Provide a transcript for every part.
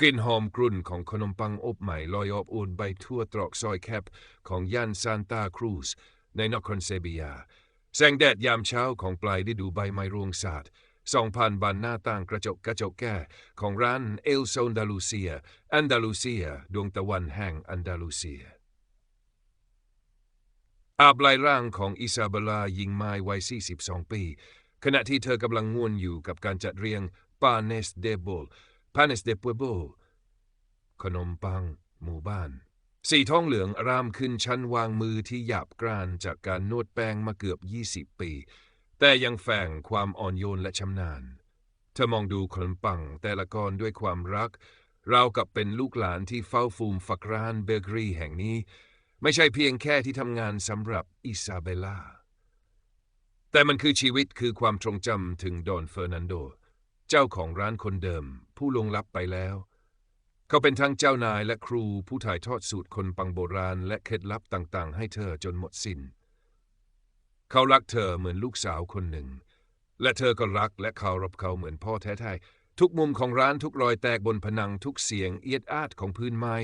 กลิ่นหอมกรุ่นของขนมปังอบใหม่ลอยอบอุ่นไปทั่วตรอกซอยแคบของย่านซานตาครูซในนครเซบียา แสงแดดยามเช้าของปลายฤดูใบไม้รวงศาสตร์ส่องผ่านบานหน้าต่างกระจกกระจกแก้ของร้านเอลโซนดาลูเซีย อันดาลูเซีย ดวงตะวันแห่งอันดาลูเซีย อาบลายร่างของอิซาเบลายิงไม้วัย 42 ปี ขณะที่เธอกำลังง่วนอยู่กับการจัดเรียงปาเนสเดโบล ปาเนสเดปวโบขนมปัง หมู่บ้าน สีทองเหลืองรามขึ้นชั้นวางมือที่หยาบกร้านจากการนวดแป้งมาเกือบ 20 ปี แต่ยังแฝงความอ่อนโยนและชำนาญ เธอมองดูขนมปังแต่ละก้อนด้วยความรักราวกับเป็นลูกหลานที่เฝ้าฟูมฝักร้านเบเกอรี่แห่งนี้ ไม่ใช่เพียงแค่ที่ทำงานสำหรับอิซาเบล่า แต่มันคือชีวิตคือความทรงจำถึงดอนเฟอร์นันโด จ้าของร้านคนเดิม ผู้ลงลับไปแล้ว เขาเป็นทั้งเจ้านายและครูผู้ถ่ายทอดสูตรคนปังโบราณ และเคล็ดลับต่างๆ ให้เธอจนหมดสิน้น เขารักเธอเหมือนลูกสาวคนหนึ่ง และเธอก็รักและเคารพเขาเหมือนพ่อแท้ๆทุกมุมของร้านทุกรอยแตกบนผนังทุกเสียงเอียดอาดของพื้นไม้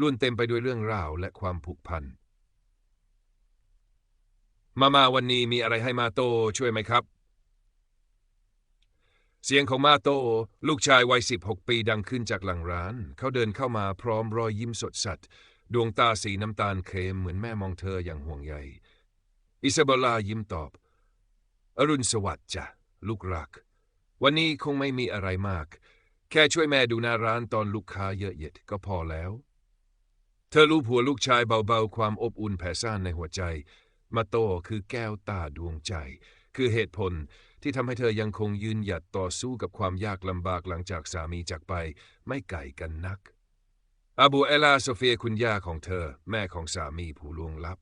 ล้วนเต็มไปด้วยเรื่องราวและความผูกพันมามาวันนี้มีอะไรให้มาโตช่วยไหมครับ เสียงของมาโตลูกชายวัยสิบหกปีดังขึ้นจากหลังร้าน เขาเดินเข้ามาพร้อมรอยยิ้มสดสัดดวงตาสีน้ำตาลเค็มเหมือนแม่มองเธออย่างห่วงใย อิซาเบลายิ้มตอบ อรุณสวัสดิ์จ้ะลูกรัก วันนี้คงไม่มีอะไรมาก แค่ช่วยแม่ดูหน้าร้านตอนลูกค้าเยอะเย็ดก็พอแล้ว เธอรูปหัวลูกชายเบาๆ ความอบอุ่นแผ่ซ่านในหัวใจ มาโตคือแก้วตาดวงใจ คือเหตุผล ที่ทำให้เธอยังคงยืนหยัดต่อสู้กับความยากลำบากหลังจากสามีจากไปไม่ไก่กันนักอาบูเอลาโซเฟียคุณย่าของเธอ แม่ของสามีผู้ลวงลับ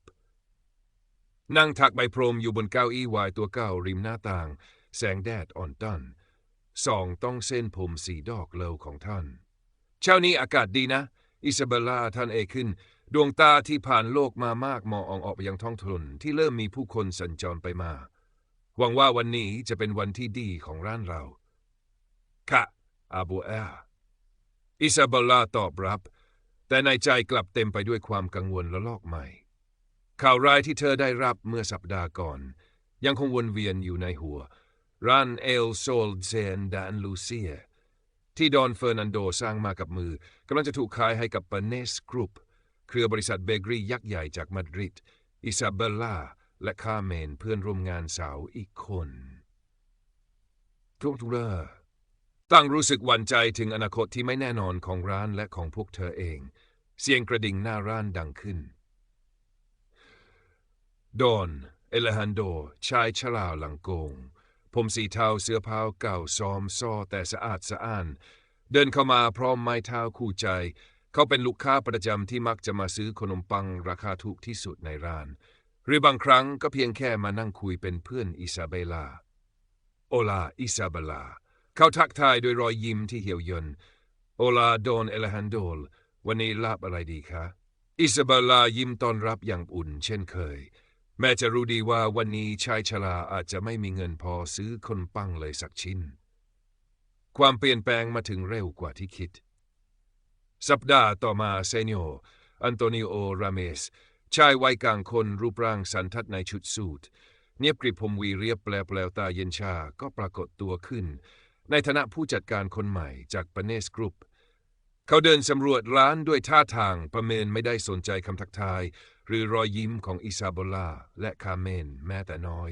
นั่งถักใบพรมอยู่บนเก้าอี้วายตัวเก้าริมหน้าต่าง แสงแดดอ่อนต้นส่องต้องเส้นผมสีดอกเลวของท่าน เช้านี้อากาศดีนะ อิซาเบลลาท่านเอขึ้น ดวงตาที่ผ่านโลกมามากมองออกไปยังท้องถนนที่เริ่มมีผู้คนสัญจรไปมา หวังว่าวันนี้จะเป็นวันที่ดีของร้านเราค่ะอาบูเอลอิซาเบลลาตอบรับ แต่ในใจกลับเต็มไปด้วยความกังวลและลอกใหม่ ข่าวร้ายที่เธอได้รับเมื่อสัปดาห์ก่อน ยังคงวนเวียนอยู่ในหัวร้านเอลโซลเซนดานลูเซียที่ดอนเฟอร์นันโดสร้างมากับมือกำลังจะถูกขายให้กับเปเนสกรุ๊ปเครือบริษัทเบเกอรี่ยักษ์ใหญ่จากมาดริดอิซาเบลลา และคาเมนเพื่อนร่วมงานสาวอีกคนทุกทุกเลอตั้งรู้สึกหวั่นใจถึงอนาคตที่ไม่แน่นอนของร้านและของพวกเธอเอง เสียงกระดิ่งหน้าร้านดังขึ้น ดอน เอลฮันโด ชายชราหลังโกง ผมสีเทาเสื้อผ้าเก่าซ้อมซ้อแต่สะอาดสะอ้าน เดินเข้ามาพร้อมไม้เท้าคู่ใจ เขาเป็นลูกค้าประจำที่มักจะมาซื้อขนมปังราคาถูกที่สุดในร้าน หรือบางครั้งก็เพียงแค่มานั่งคุยเป็นเพื่อนอิซาเบลา โอลาอิซาเบลา เขาทักทายด้วยรอยยิ้มที่เหี่ยวยนโอลาโดนเอเลฮันโดล วันนี้ลาบอะไรดีคะ อิซาเบลายิ้มต้อนรับอย่างอุ่นเช่นเคย แม้จะรู้ดีว่าวันนี้ชายชราอาจจะไม่มีเงินพอซื้อคนปังเลยสักชิ้น ความเปลี่ยนแปลงมาถึงเร็วกว่าที่คิด สัปดาห์ต่อมาเซเนโออันโตนิโอ ราเมส ชายวัยกลางคนรูปร่างสันทัดในชุดสูทเนียบกริบผมวีเรียบแปลแปลวตาเย็นชาก็ปรากฏตัวขึ้น ในฐานะผู้จัดการคนใหม่จากปเนสกรุ๊ปเขาเดินสำรวจร้านด้วยท่าทางประเมินไม่ได้สนใจคำทักทาย หรือรอยยิ้มของอิซาเบลาและคาเมนแม้แต่น้อย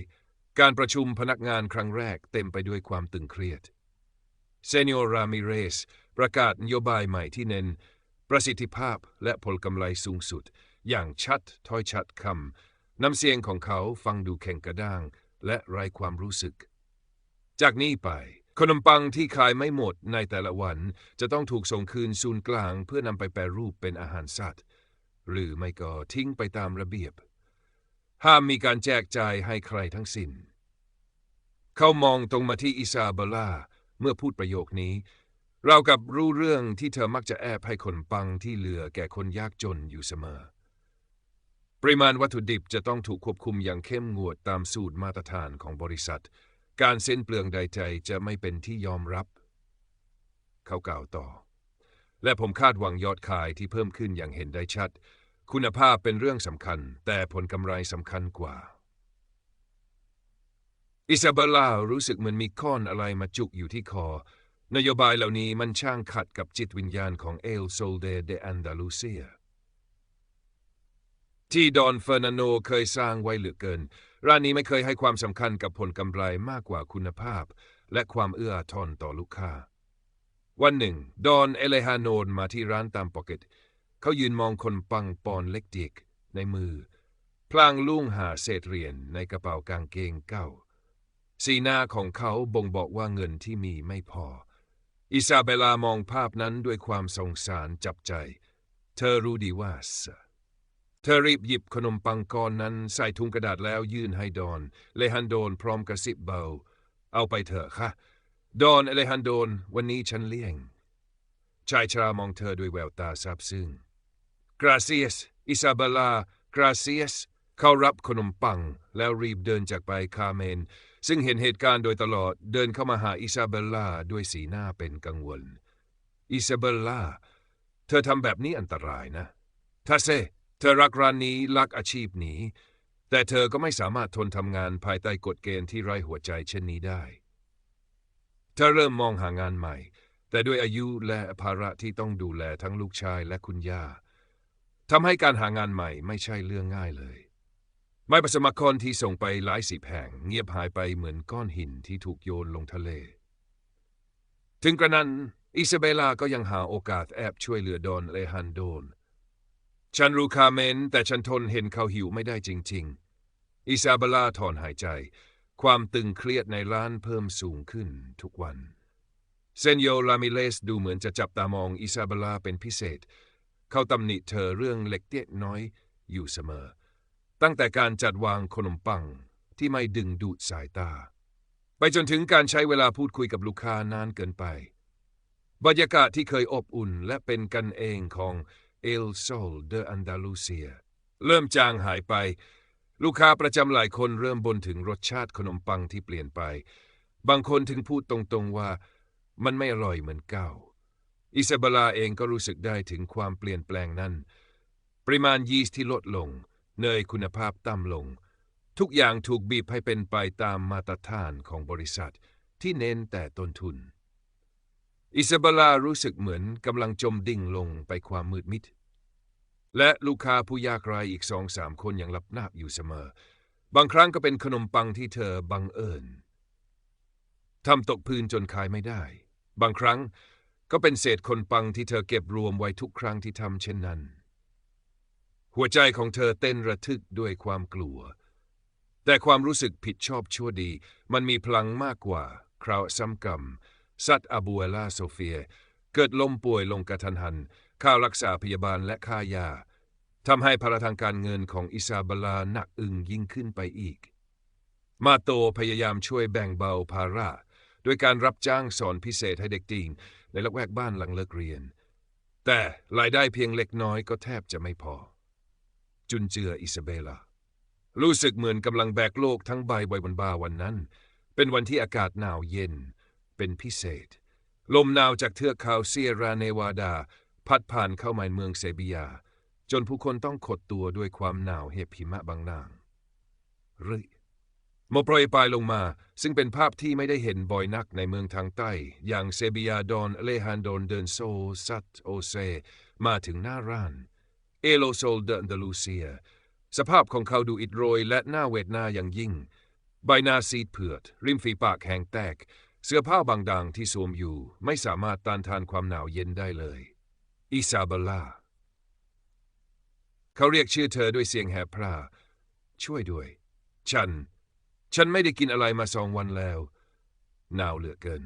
การประชุมพนักงานครั้งแรกเต็มไปด้วยความตึงเครียดเซเนโอรามิเรสประกาศนโยบายใหม่ที่เน้น ประสิทธิภาพและผลกำไรสูงสุด อย่างชัดถ้อยชัดคำ น้ำเสียงของเขาฟังดูแข็งกระด้าง และไร้ความรู้สึก จากนี้ไป ขนมปังที่ขายไม่หมดในแต่ละวัน จะต้องถูกส่งคืนศูนย์กลางเพื่อนำไปแปรรูปเป็นอาหารสัตว์ หรือไม่ก็ทิ้งไปตามระเบียบ ห้ามมีการแจกจ่ายให้ใครทั้งสิน้น เขามองตรงมาที่อิซาเบลาเมื่อพูดประโยคนี้เรากับรู้เรื่องที่เธอมักจะแอบให้คนปังที่เหลือแก่คนยากจนอยู่เสมอ ปริมาณวัตถุดิบจะต้องถูกควบคุมอย่างเข้มงวดตามสูตรมาตรฐานของบริษัท การเส้นเปลืองใดๆจจะไม่เป็นที่ยอมรับ เขากล่าวต่อ และผมคาดหวังยอดขายที่เพิ่มขึ้นอย่างเห็นได้ชัด คุณภาพเป็นเรื่องสำคัญ แต่ผลกำไรสำคัญกว่า อิซาเบลารู้สึกเหมือนมีก้อนอะไรมาจุกอยู่ที่คอ นโยบายเหล่านี้มันช่างขัดกับจิตวิญญาณของเอลโซลเดเดอันดาลูเซีย ที่ดอนเฟอร์นาโนเคยสร้างไว้เหลือเกิน ร้านนี้ไม่เคยให้ความสำคัญกับผลกำไรมากกว่าคุณภาพ และความเอื้ออาทอนต่อลูกค้า วันหนึ่ง ดอนเอเลฮานโนนมาที่ร้านตามปกเก็ตเขายืนมองคนปังปอนเล็กเด็กในมือ พลางลุ่งหาเศษเหรียญในกระเป๋ากางเกงเก่าสีหน้าของเขาบ่งบอกว่าเงินที่มีไม่พอ อิซาเบลามองภาพนั้นด้วยความสงสารจับใจ เธอรู้ดีว่าเธอรีบหยิบขนมปังก้อนนั้นใส่ถุงกระดาษแล้วยื่นให้ดอน เลฮันโดนพร้อมกระซิบเบา เอาไปเถอะค่ะ ดอนเลฮันโดน วันนี้ฉันเลี้ยง ชายชรามองเธอด้วยแววตาซาบซึ้ง Gracias อิซาเบลา Gracias เขารับขนมปังแล้วรีบเดินจากไปคาเมน ซึ่งเห็นเหตุการณ์โดยตลอดเดินเข้ามาหาอิซาเบลลาด้วยสีหน้าเป็นกังวล อิซาเบลลาเธอทำแบบนี้อันตรายนะทาเซ เธอรักร้านนี้รักอาชีพนี้ แต่เธอก็ไม่สามารถทนทำงานภายใต้กฎเกณฑ์ที่ไร้หัวใจเช่นนี้ได้ เธอเริ่มมองหางานใหม่ แต่ด้วยอายุและภาระที่ต้องดูแลทั้งลูกชายและคุณย่าทำให้การหางานใหม่ไม่ใช่เรื่องง่ายเลยไม่ประสมัครคนที่ส่งไปหลายสิบแห่ง เงียบหายไปเหมือนก้อนหินที่ถูกโยนลงทะเล ถึงกระนั้น อิซาเบลาก็ยังหาโอกาสแอบช่วยเหลือดอนเลฮันโดน ฉันรู้คาเมน แต่ฉันทนเห็นเขาหิวไม่ได้จริง ๆ อิซาเบลาถอนหายใจ ความตึงเครียดในร้านเพิ่มสูงขึ้นทุกวัน เซนโยลามิเลสดูเหมือนจะจับตามองอิซาเบลาเป็นพิเศษ เขาตำหนิเธอเรื่องเล็กเตี้ยน้อยอยู่เสมอ ตั้งแต่การจัดวางขนมปังที่ไม่ดึงดูดสายตา ไปจนถึงการใช้เวลาพูดคุยกับลูกค้านานเกินไป บรรยากาศที่เคยอบอุ่นและเป็นกันเองของ เอลโซลเดอันดาลูเซียเริ่มจางหายไป ลูกค้าประจำหลายคนเริ่มบ่นถึงรสชาติขนมปังที่เปลี่ยนไป บางคนถึงพูดตรงๆว่ามันไม่อร่อยเหมือนเก่า อิซาเบลาเองก็รู้สึกได้ถึงความเปลี่ยนแปลงนั้น ปริมาณยีสต์ที่ลดลง เนยคุณภาพต่ำลง ทุกอย่างถูกบีบให้เป็นไปตามมาตรฐานของบริษัทที่เน้นแต่ต้นทุน อิซาเบลารู้สึกเหมือนกำลังจมดิ่งลงไปความมืดมิด และลูกค้าผู้ยากไร้อีกสองสามคนยังรับนาบอยู่เสมอ บางครั้งก็เป็นขนมปังที่เธอบังเอิญทำตกพื้นจนขายไม่ได้ บางครั้งก็เป็นเศษคนปังที่เธอเก็บรวมไว้ทุกครั้งที่ทำเช่นนั้น หัวใจของเธอเต้นระทึกด้วยความกลัว แต่ความรู้สึกผิดชอบชั่วดี มันมีพลังมากกว่าคราวซ้ำกรรม ซัดอาบูเอลาโซเฟีย เกิดล้มป่วยลงกระทันหัน ค่ารักษาพยาบาลและค่ายาทำให้ภาระทางการเงินของอิซาเบลาหนักอึ้งยิ่งขึ้นไปอีก มาโตพยายามช่วยแบ่งเบาภาระโดยการรับจ้างสอนพิเศษให้เด็กตีนในละแวกบ้านหลังเลิกเรียน แต่รายได้เพียงเล็กน้อยก็แทบจะไม่พอ จุนเจืออิซาเบลา รู้สึกเหมือนกำลังแบกโลกทั้งใบไว้บนบ่าวันนั้น เป็นวันที่อากาศหนาวเย็น เป็นพิเศษ ลมหนาวจากเทือกเขาเซียราเนวาดา พัดผ่านเข้ามาเมืองเซบียา จนผู้คนต้องขดตัวด้วยความหนาวเหบหิมะบางนางรึโมโปรยปลายลงมา ซึ่งเป็นภาพที่ไม่ได้เห็นบ่อยนักในเมืองทางใต้ อย่างเซบียาดอนเลฮันโดนเดินโซซัตโอเซ มาถึงหน้าร้าน เอโลโซลเดนเดลูเซีย สภาพของเขาดูอิดโรยและหน้าเวทนาอย่างยิ่ง ใบหน้าซีดเผือด ริมฝีปากแห้งแตก เสื้อผ้าบางดังที่สวมอยู่ไม่สามารถต้านทานความหนาวเย็นได้เลย อิซาเบลลาเขาเรียกชื่อเธอด้วยเสียงแหบพร่า ช่วยด้วย ฉัน ฉันไม่ได้กินอะไรมาสองวันแล้ว หนาวเหลือเกิน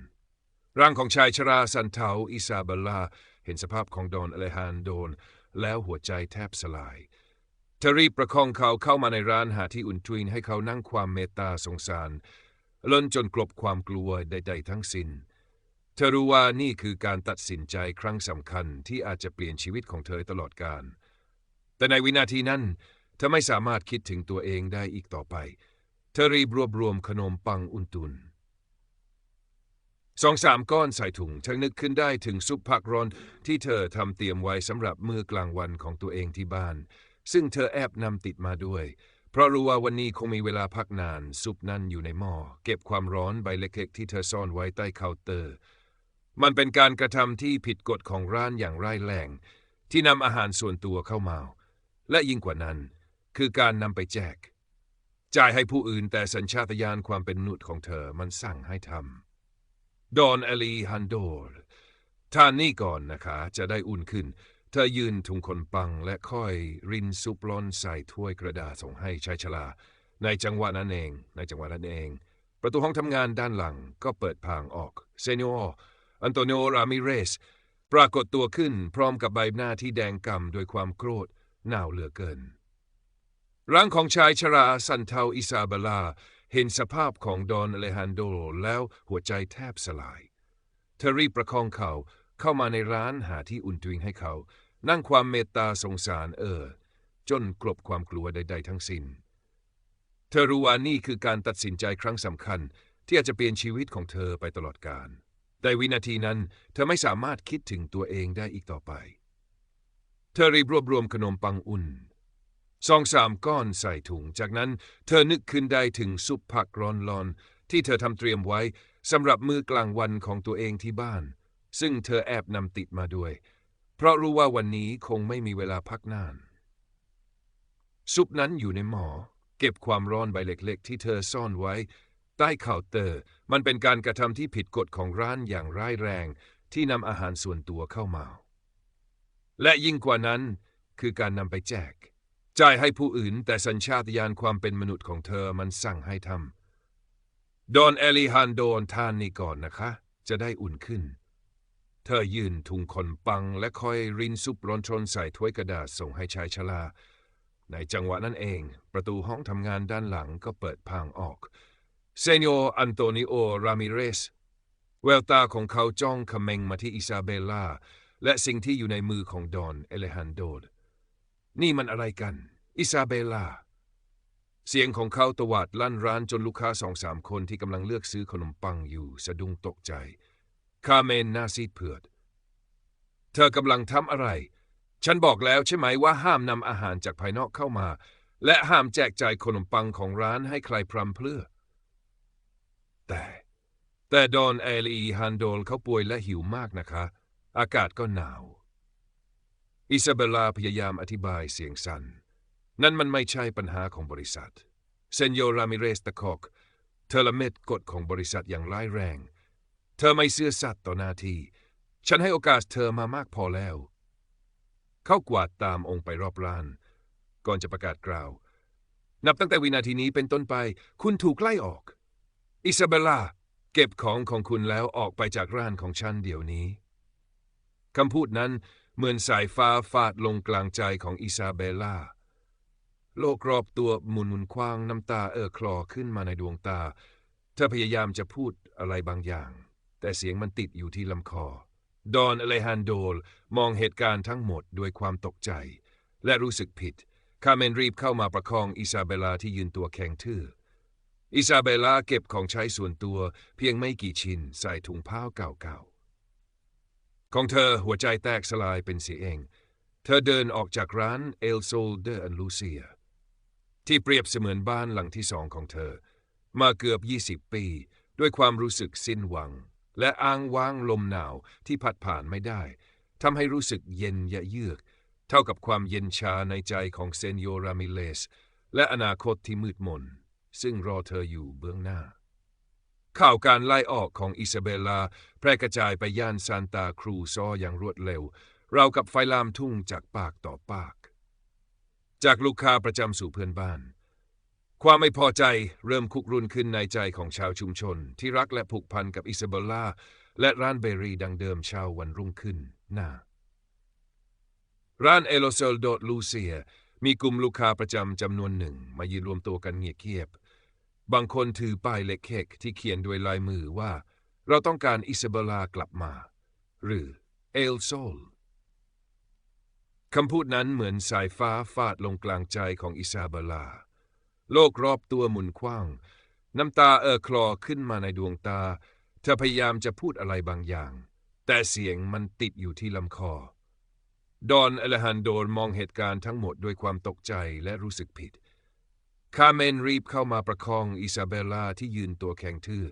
ร่างของชายชราสันเทาอิซาเบลลาเห็นสภาพของดอนอเลฮานโดน แล้วหัวใจแทบสลายเธอรีบประคองเขาเข้ามาในร้านหาที่อุ่นทุนให้เขานั่งความเมตตาสงสาร ล้นจนกลบความกลัวใด ๆ ทั้งสิน้น เธอรู้ว่านี่คือการตัดสินใจครั้งสำคัญที่อาจจะเปลี่ยนชีวิตของเธอตลอดกาล แต่ในวินาทีนั้น เธอไม่สามารถคิดถึงตัวเองได้อีกต่อไป เธอรีบรวบรวมขนมปังอุนตุนสองสามก้อนใส่ถุงฉันนึกขึ้นได้ถึงซุปผักร้อนที่เธอทำเตรียมไว้สำหรับมื้อกลางวันของตัวเองที่บ้าน ซึ่งเธอแอบนำติดมาด้วยเพราะรู้ว่าวันนี้คงมีเวลาพักนาน ซุปนั้นอยู่ในหม้อเก็บความร้อนใบเล็กๆที่เธอซ่อนไว้ใต้เคาน์เตอร์ มันเป็นการกระทำที่ผิดกฎของร้านอย่างร้ายแรง ที่นำอาหารส่วนตัวเข้ามา และยิ่งกว่านั้น คือการนำไปแจก จ่ายให้ผู้อื่นแต่สัญชาตญาณความเป็นมนุษย์ของเธอมันสั่งให้ทำดอนเอลีฮันโดรทานนี่ก่อนนะคะ จะได้อุ่นขึ้น เธอยืนทุงคนปังและค่อยรินซุปร้อนใส่ถ้วยกระดาษส่งให้ชายชราในจังหวะนั้นเอง ในจังหวะนั้นเอง ประตูห้องทำงานด้านหลังก็เปิดพางออกเซนิโออันโตนิโอรามิเรส ปรากฏตัวขึ้นพร้อมกับใบหน้าที่แดงก่ำด้วยความโกรธหนาวเหลือเกิน ร่างของชายชราสันเทาอิซาเบลา เห็นสภาพของดอนเลฮันโดแล้วหัวใจแทบสลาย เธอรีบประคองเขาเข้ามาในร้านหาที่อุ่นตุงให้เขา นั่งความเมตตาสงสารเออ จนกลบความกลัวใด ๆ ทั้งสิน้น เธอรู้ว่านี่คือการตัดสินใจครั้งสำคัญ ที่อาจจะเปลี่ยนชีวิตของเธอไปตลอดกาลแต่วินาทีนั้น เธอไม่สามารถคิดถึงตัวเองได้อีกต่อไป เธอรีบรวบรวมขนมปังอุ่นสองสามก้อนใส่ถุง จากนั้นเธอนึกขึ้นได้ถึงซุปผักร้อนๆที่เธอทำเตรียมไว้สำหรับมื้อกลางวันของตัวเองที่บ้าน ซึ่งเธอแอบนำติดมาด้วย เพราะรู้ว่าวันนี้คงไม่มีเวลาพักนาน ซุปนั้นอยู่ในหม้อเก็บความร้อนใบเล็กๆ ที่เธอซ่อนไว้ ใต้เคาน์เตอร์ มันเป็นการกระทำที่ผิดกฎของร้านอย่างร้ายแรง ที่นำอาหารส่วนตัวเข้ามา และยิ่งกว่านั้นคือการนำไปแจก จ่ายให้ผู้อื่นแต่สัญชาตญาณความเป็นมนุษย์ของเธอมันสั่งให้ทำดอนเอลิฮันโดนทานนี่ก่อนนะคะ จะได้อุ่นขึ้น เธอยืนทุงคนปังและคอยรินซุปร้อนชนใส่ถ้วยกระดาษส่งให้ชายชราในจังหวะนั้นเอง ประตูห้องทำงานด้านหลังก็เปิดพางออกเซนโออันโตนิโอ รามิเรส แววตาของเขาจ้องคำเมงมาที่อิซาเบลล่า และสิ่งที่อยู่ในมือของดอน เอเลฮันโดนี่มันอะไรกัน อิซาเบลล่า เสียงของเขาตวาดลั่นร้านจนลูกค้าสองสามคนที่กำลังเลือกซื้อขนมปังอยู่สะดุ้งตกใจ คาเมนนาซีดเผือด เธอกำลังทำอะไร ฉันบอกแล้วใช่ไหมว่าห้ามนำอาหารจากภายนอกเข้ามา และห้ามแจกจ่ายขนมปังของร้านให้ใครพรำเพลื่อ แต่ แต่ดอนเอลีฮันโดลเขาป่วยและหิวมากนะคะ อากาศก็หนาว อิซาเบลาพยายามอธิบายเสียงสัน่น นั่นมันไม่ใช่ปัญหาของบริษัท เซนโยรามิเรสตะคอกเธอละเมิดกฎของบริษัทอย่างร้ายแรง เธอไม่เสื่อสัตย์ต่อหน้าที่ ฉันให้โอกาสเธอมามากพอแล้ว เขากวาดตามองค์ไปรอบร้าน ก่อนจะประกาศกล่าว นับตั้งแต่วินาทีนี้เป็นต้นไป คุณถูกไล่ออก อิซาเบลล่า เก็บของของคุณแล้วออกไปจากร้านของฉันเดี๋ยวนี้ คำพูดนั้นเหมือนสายฟ้าฟาดลงกลางใจของอิซาเบลล่า โลกรอบตัวหมุนหมุนคว้างน้ำตาเอ่อคลอขึ้นมาในดวงตา เธอพยายามจะพูดอะไรบางอย่าง แต่เสียงมันติดอยู่ที่ลำคอ ดอนอเลฮันโดลมองเหตุการณ์ทั้งหมดด้วยความตกใจ และรู้สึกผิด คาเมนรีบเข้ามาประคองอิซาเบลาที่ยืนตัวแข็งทื่อ อิซาเบลาเก็บของใช้ส่วนตัวเพียงไม่กี่ชิ้นใส่ถุงผ้าเก่าๆ ของเธอหัวใจแตกสลายเป็นเสียเอง เธอเดินออกจากร้านเอลโซลเดอร์ลูเซียที่เปรียบเสมือนบ้านหลังที่สองของเธอ มาเกือบ 20 ปี ด้วยความรู้สึกสิ้นหวัง และอ้างว้างลมหนาวที่พัดผ่านไม่ได้ทำให้รู้สึกเย็นยะเยือก เท่ากับความเย็นชาในใจของเซนโยรามิเลส และอนาคตที่มืดมน ซึ่งรอเธออยู่เบื้องหน้า ข่าวการไล่ออกของอิซาเบลลาแพร่กระจายไปย่านซานตาครูซออย่างรวดเร็ว เรากับไฟลามทุ่งจากปากต่อปาก จากลูกค้าประจำสู่เพื่อนบ้าน ความไม่พอใจเริ่มคุกรุนขึ้นในใจของชาวชุมชน ที่รักและผูกพันกับอิซาเบลลาและร้านเบรีดังเดิมชาววันรุ่งขึ้นหน้า ร้านเอโลเซลโดลูเซีย มีกลุ่มลูกค้าประจำจำนวนหนึ่ง มายืนรวมตัวกันเงียบเงียบ บางคนถือป้ายเล็กเคกที่เขียนด้วยลายมือว่า เราต้องการอิซาเบลลากลับมา หรือเอลโซลคำพูดนั้นเหมือนสายฟ้าฟาดลงกลางใจของอิซาเบลลา โลกรอบตัวหมุนคว้าง น้ำตาเอ่อคลอขึ้นมาในดวงตา เธอพยายามจะพูดอะไรบางอย่าง แต่เสียงมันติดอยู่ที่ลำคอ ดอนอเลฮันโดมองเหตุการณ์ทั้งหมดด้วยความตกใจและรู้สึกผิด คาเมนรีบเข้ามาประคองอิซาเบลลาที่ยืนตัวแข็งทื่อ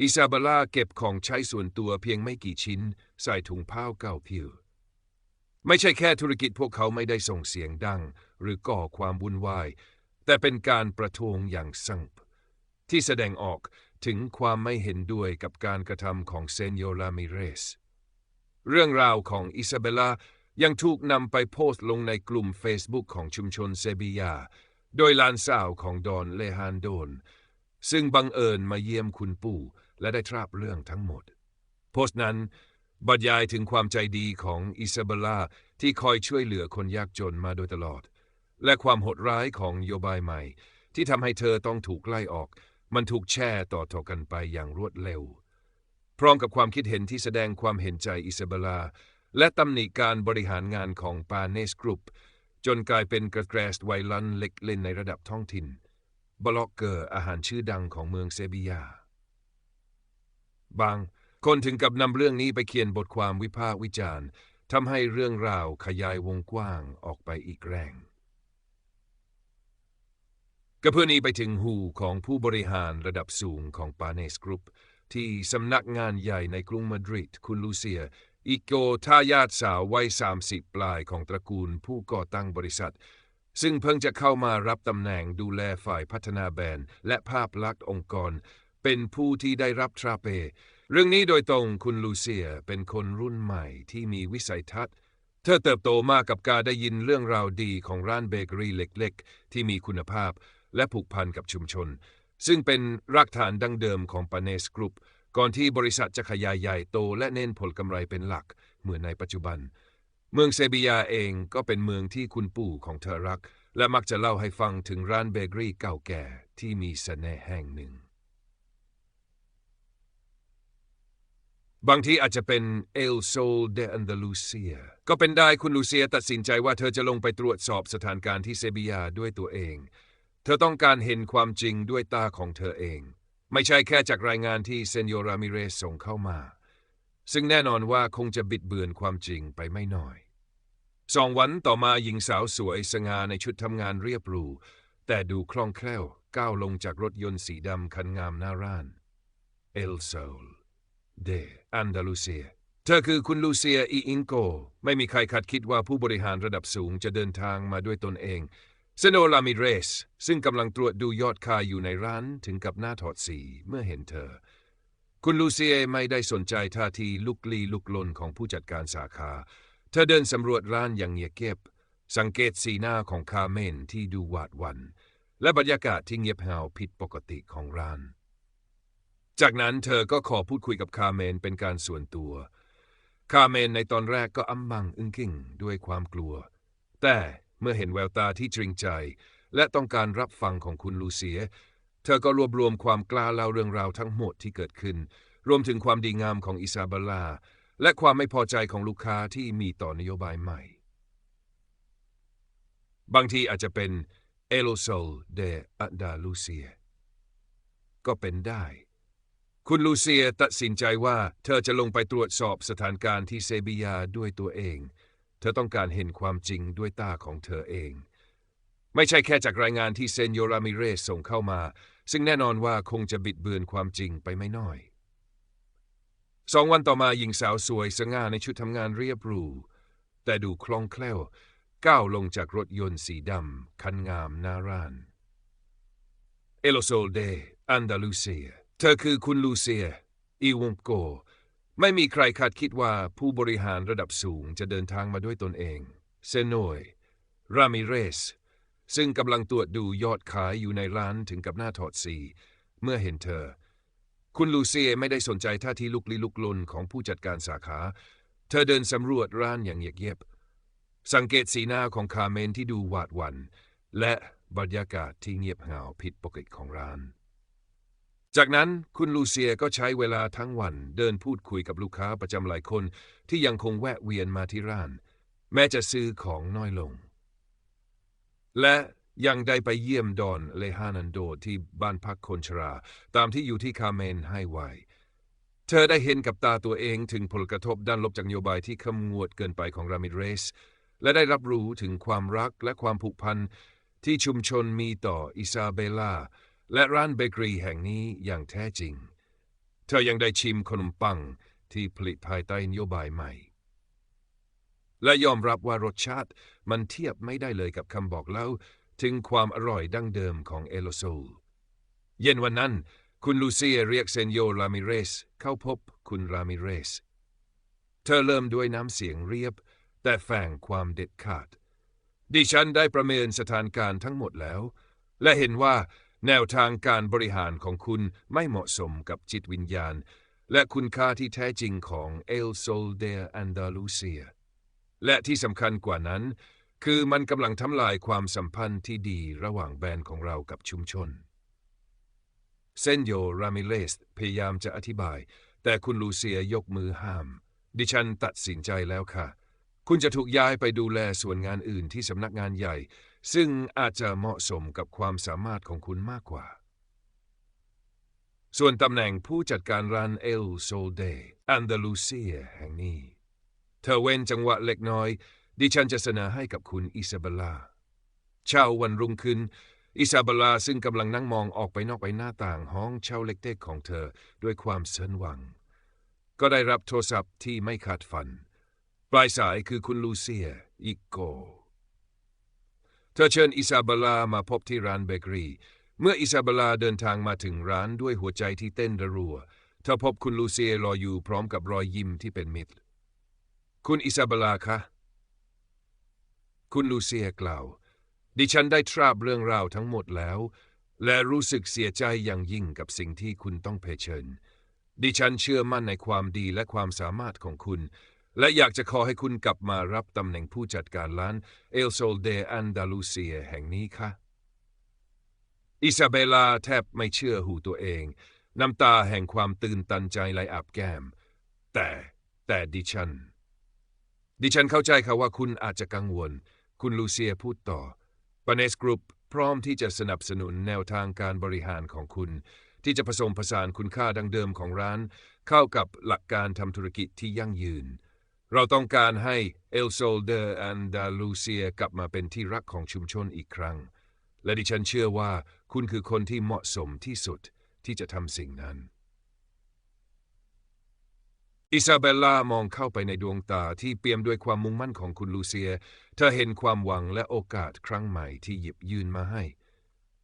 อิซาเบลลาเก็บของใช้ส่วนตัวเพียงไม่กี่ชิ้น ใส่ถุงผ้าเก่าผิวไม่ใช่แค่ธุรกิจพวกเขาไม่ได้ส่งเสียงดัง หรือก่อความวุ่นวาย แต่เป็นการประท้วงอย่างสงบที่แสดงออกถึงความไม่เห็นด้วยกับการกระทำของเซนโยรามิเรส เรื่องราวของอิซาเบลายังถูกนำไปโพสต์ลงในกลุ่ม Facebook ของชุมชนเซบียา โดยลานสาวของดอนเลฮานโดน ซึ่งบังเอิญมาเยี่ยมคุณปู่และได้ทราบเรื่องทั้งหมด โพสต์นั้นบรรยายถึงความใจดีของอิซาเบลาที่คอยช่วยเหลือคนยากจนมาโดยตลอด และความโหดร้ายของโยบายใหม่ ที่ทำให้เธอต้องถูกไล่ออก มันถูกแช่ต่อๆกันไปอย่างรวดเร็ว พร้อมกับความคิดเห็นที่แสดงความเห็นใจอิซาเบลา และตำหนิการบริหารงานของปาเนสกรุ๊ปจนกลายเป็นกระแกรสไวลันเล็กเล่นในระดับท้องถิ่น บล็อกเกอร์อาหารชื่อดังของเมืองเซบียา บางคนถึงกับนำเรื่องนี้ไปเขียนบทความวิพากษ์วิจารณ์ทำให้เรื่องราวขยายวงกว้างออกไปอีกแรง ก็เพื่อนี้ไปถึงหูของผู้บริหารระดับสูงของปาเนสกรุ๊ปที่สำนักงานใหญ่ในกรุงมาดริดคุณลูเซีย อิโกทายาทสาววัย 30 ปลายของตระกูลผู้ก่อตั้งบริษัท ซึ่งเพิ่งจะเข้ามารับตำแหน่งดูแลฝ่ายพัฒนาแบรนด์ และภาพลักษณ์องค์กร เป็นผู้ที่ได้รับทราเป เรื่องนี้โดยตรงคุณลูเซียเป็นคนรุ่นใหม่ที่มีวิสัยทัศน์เธอเติบโตมากับการได้ยินเรื่องราวดีของร้านเบเกอรี่เล็ก ๆ ที่มีคุณภาพ และผูกพันกับชุมชน ซึ่งเป็นรากฐานดั้งเดิมของปาเนสกรุ๊ปก่อนที่บริษัทจะขยายใหญ่โตและเน้นผลกำไรเป็นหลักเหมือนในปัจจุบัน เมืองเซบียาเองก็เป็นเมืองที่คุณปู่ของเธอรัก และมักจะเล่าให้ฟังถึงร้านเบเกอรี่เก่าแก่ที่มีเสน่ห์แห่งหนึ่ง บางทีอาจจะเป็นเอลโซลเดอันดาลูเซียก็เป็นได้คุณลูเซียตัดสินใจว่าเธอจะลงไปตรวจสอบสถานการณ์ที่เซบียาด้วยตัวเอง ธอต้องการเห็นความจริงด้วยตาของเธอเอง ไม่ใช่แค่จากรายงานที่เซนโยรามิเรสส่งเข้ามา ซึ่งแน่นอนว่าคงจะบิดเบือนความจริงไปไม่น้อยสองวันต่อมาหญิงสาวสวยสง่าในชุดทำงานเรียบหรูแต่ดูคล่องแคล่วก้าวลงจากรถยนต์สีดำคันงามน่าร่านเอลโซลเดอันดาลูเซีย เธอคือคุณลูเซียอีอินโก ไม่มีใครคาดคิดว่าผู้บริหารระดับสูงจะเดินทางมาด้วยตนเอง เซโนลามิเรส ซึ่งกำลังตรวจดูยอดขายอยู่ในร้านถึงกับหน้าถอดสีเมื่อเห็นเธอ คุณลูเซียไม่ได้สนใจท่าทีลุกลี้ลุกลนของผู้จัดการสาขา เธอเดินสำรวจร้านอย่างเงียบเก็บ สังเกตสีหน้าของคาเมนที่ดูหวาดหวันและบรรยากาศที่เงียบเหงาผิดปกติของร้าน จากนั้นเธอก็ขอพูดคุยกับคาเมนเป็นการส่วนตัว คาเมนในตอนแรกก็อ้ำมังอึ้งกิ่งด้วยความกลัว แต่ เมื่อเห็นแววตาที่จริงใจ และต้องการรับฟังของคุณลูเซีย เธอก็รวบรวมความกล้าเล่าเรื่องราวทั้งหมดที่เกิดขึ้น รวมถึงความดีงามของอิซาเบลลา และความไม่พอใจของลูกค้าที่มีต่อนโยบายใหม่ บางทีอาจจะเป็นเอโลโซลเดอัดาลูเซีย ก็เป็นได้ คุณลูเซียตัดสินใจว่าเธอจะลงไปตรวจสอบสถานการณ์ที่เซบียาด้วยตัวเอง เธอต้องการเห็นความจริงด้วยตาของเธอเอง ไม่ใช่แค่จากรายงานที่เซนโยรามิเรสส่งเข้ามา ซึ่งแน่นอนว่าคงจะบิดเบือนความจริงไปไม่น้อยสองวันต่อมาหญิงสาวสวยสง่าในชุดทำงานเรียบหรูแต่ดูคล่องแคล่ว ก้าวลงจากรถยนต์สีดำคันงามน่าร่านเอโลโซลเดอันดาลูเซีย เธอคือคุณลูเซียอีวงโก ไม่มีใครคาดคิดว่าผู้บริหารระดับสูงจะเดินทางมาด้วยตนเอง เซโนย รามิเรส ซึ่งกำลังตรวจดูยอดขายอยู่ในร้านถึงกับหน้าถอดสี เมื่อเห็นเธอ คุณลูเซียไม่ได้สนใจท่าทีลุกลี้ลุกลนของผู้จัดการสาขา เธอเดินสำรวจร้านอย่างเงียบ สังเกตสีหน้าของคาเมนที่ดูหวาดหวัน่นและบรรยากาศที่เงียบเหงาผิดปกติของร้าน จากนั้นคุณลูเซียก็ใช้เวลาทั้งวันเดินพูดคุยกับลูกค้าประจำหลายคนที่ยังคงแวะเวียนมาที่ร้าน แม้จะซื้อของน้อยลง และยังได้ไปเยี่ยมดอนเลฮานันโดที่บ้านพักคนชรา ตามที่อยู่ที่คาเมนให้ไวเธอได้เห็นกับตาตัวเองถึงผลกระทบด้านลบจากนโยบายที่ขมวดเกินไปของรามิเรส และได้รับรู้ถึงความรักและความผูกพันที่ชุมชนมีต่ออิซาเบล่า และร้านเบเกอรี่แห่งนี้อย่างแท้จริง เธอยังได้ชิมขนมปังที่ผลิตภายใต้นโยบายใหม่ และยอมรับว่ารสชาติมันเทียบไม่ได้เลยกับคำบอกเล่า ถึงความอร่อยดั้งเดิมของเอโลโซล เย็นวันนั้น คุณลูเซียเรียกเซนโยรามิเรสเข้าพบคุณรามิเรส เธอเริ่มด้วยน้ำเสียงเรียบ แต่แฝงความเด็ดขาด ดิฉันได้ประเมินสถานการณ์ทั้งหมดแล้ว และเห็นว่า แนวทางการบริหารของคุณไม่เหมาะสมกับจิตวิญญาณ และคุณค่าที่แท้จริงของเอลโซลเดอันดาลูเซีย และที่สำคัญกว่านั้น คือมันกำลังทำลายความสัมพันธ์ที่ดีระหว่างแบรนด์ของเรากับชุมชน เซนโยรามิเลสพยายามจะอธิบาย แต่คุณลูเซียยกมือห้าม ดิฉันตัดสินใจแล้วค่ะ คุณจะถูกย้ายไปดูแลส่วนงานอื่นที่สำนักงานใหญ่ ซึ่งอาจจะเหมาะสมกับความสามารถของคุณมากกว่า ส่วนตำแหน่งผู้จัดการร้านเอลโซเดอันดาลูเซียแห่งนี้ เธอเว้นจังหวะเล็กน้อย ดิฉันจะเสนอให้กับคุณอิซาเบลาเช้าวันรุ่งขึ้น อิซาเบลาซึ่งกำลังนั่งมองออกไปนอกไปหน้าต่างห้องเช่าเล็กๆของเธอด้วยความเสินหวัง ก็ได้รับโทรศัพท์ที่ไม่ขาดฝัน ปลายสายคือคุณลูเซีย อิโก ธอเชิญอิซาเบลามาพบที่ร้านเบเกอรี่ เมื่ออิซาเบลาเดินทางมาถึงร้านด้วยหัวใจที่เต้นระรัว เธอพบคุณลูเซียรออยู่พร้อมกับรอยยิ้มที่เป็นมิตร คุณอิซาเบลาคะ คุณลูเซียกล่าว ดิฉันได้ทราบเรื่องราวทั้งหมดแล้ว และรู้สึกเสียใจอย่างยิ่งกับสิ่งที่คุณต้องเผชิญ ดิฉันเชื่อมั่นในความดีและความสามารถของคุณ และอยากจะขอให้คุณกลับมารับตำแหน่งผู้จัดการร้านเอลโซลเดอันดาลูเซียแห่งนี้ค่ะอิซาเบลาแทบไม่เชื่อหูตัวเอง น้ำตาแห่งความตื่นตันใจไหลอาบแก้ม แต่แต่ดิฉัน ดิฉันเข้าใจค่ะว่าคุณอาจจะกังวล คุณลูเซียพูดต่อปเนสกรุ๊ปพร้อมที่จะสนับสนุนแนวทางการบริหารของคุณ ที่จะผสมผสานคุณค่าดังเดิมของร้าน เข้ากับหลักการทำธุรกิจที่ยั่งยืน เราต้องการให้เอลโซลเดอร์อันดาลูเซียกลับมาเป็นที่รักของชุมชนอีกครั้ง และดิฉันเชื่อว่าคุณคือคนที่เหมาะสมที่สุดที่จะทำสิ่งนั้น อิซาเบลล่ามองเข้าไปในดวงตาที่เปี่ยมด้วยความมุ่งมั่นของคุณลูเซีย เธอเห็นความหวังและโอกาสครั้งใหม่ที่หยิบยื่นมาให้